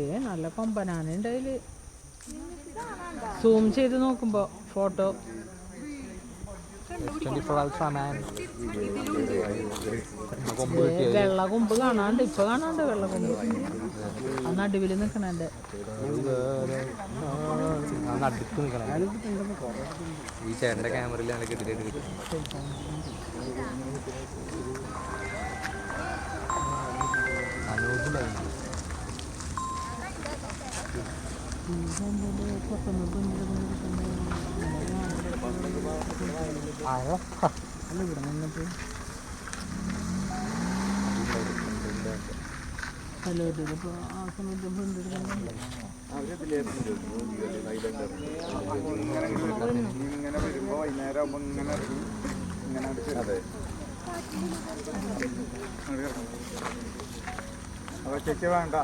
ഏ നല്ല കൊമ്പനാനുണ്ട് അതിൽ സൂം ചെയ്ത് നോക്കുമ്പോൾ ഫോട്ടോ വെള്ള കൊമ്പ് കാണാണ്ട് ഇപ്പൊ കാണാണ്ട് വെള്ള കൊമ്പ്. ആ നടുവിൽ നിക്കണേ ഈ ചേട്ടന്റെ ക്യാമറയിൽ കിട്ടിയിട്ട് കിട്ടും. ആയോ ഇവിടെ ഹലോ ഇതിപ്പോ ആ സമയത്ത് ഇങ്ങനെ വൈകുന്നേരം ആകുമ്പോ ഇങ്ങനെ ഇങ്ങനെ അതെ. ചേച്ചി വേണ്ട